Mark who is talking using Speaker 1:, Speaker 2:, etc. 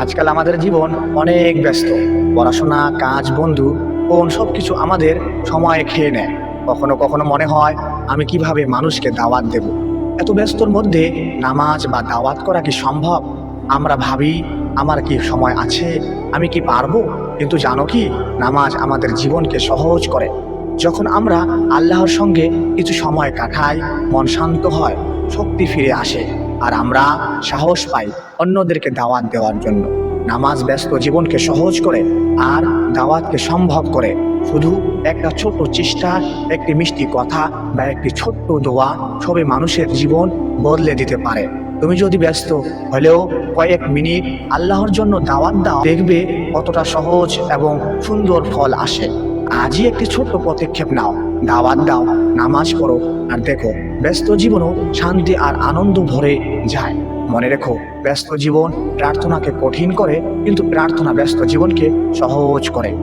Speaker 1: আজকাল আমাদের জীবন অনেক ব্যস্ত। পড়াশোনা, কাজ, বন্ধু, ফোন সব কিছু আমাদের সময় খেয়ে নেয়। কখনো কখনো মনে হয়, আমি কীভাবে মানুষকে দাওয়াত দেব? এত ব্যস্তর মধ্যে নামাজ বা দাওয়াত করা কি সম্ভব? আমরা ভাবি, আমার কি সময় আছে? আমি কি পারব? কিন্তু জানো কি, নামাজ আমাদের জীবনকে সহজ করে। যখন আমরা আল্লাহর সঙ্গে কিছু সময় কাটাই, মন শান্ত হয়, শক্তি ফিরে আসে। আর আমরা সাহস পাই অন্যদেরকে দাওয়াত দেওয়ার জন্য। নামাজ ব্যস্ত জীবনকে সহজ করে আর দাওয়াতকে সম্ভব করে। শুধু একটা ছোট্ট চেষ্টা, একটি মিষ্টি কথা বা একটি ছোট্ট দোয়া সবে মানুষের জীবন বদলে দিতে পারে। তুমি যদি ব্যস্ত হলেও কয়েক মিনিট আল্লাহর জন্য দাওয়াত দাও, দেখবে কতটা সহজ এবং সুন্দর ফল আসে। আজই একটি ছোট্ট পদক্ষেপ নাও। দাওয়াত দাও, নামাজ পড়ো আর দেখো, ব্যস্ত জীবনও শান্তি আর আনন্দ ভরে যায়। মনে রেখো, ব্যস্ত জীবন প্রার্থনাকে কঠিন করে, কিন্তু প্রার্থনা ব্যস্ত জীবনকে সহজ করে।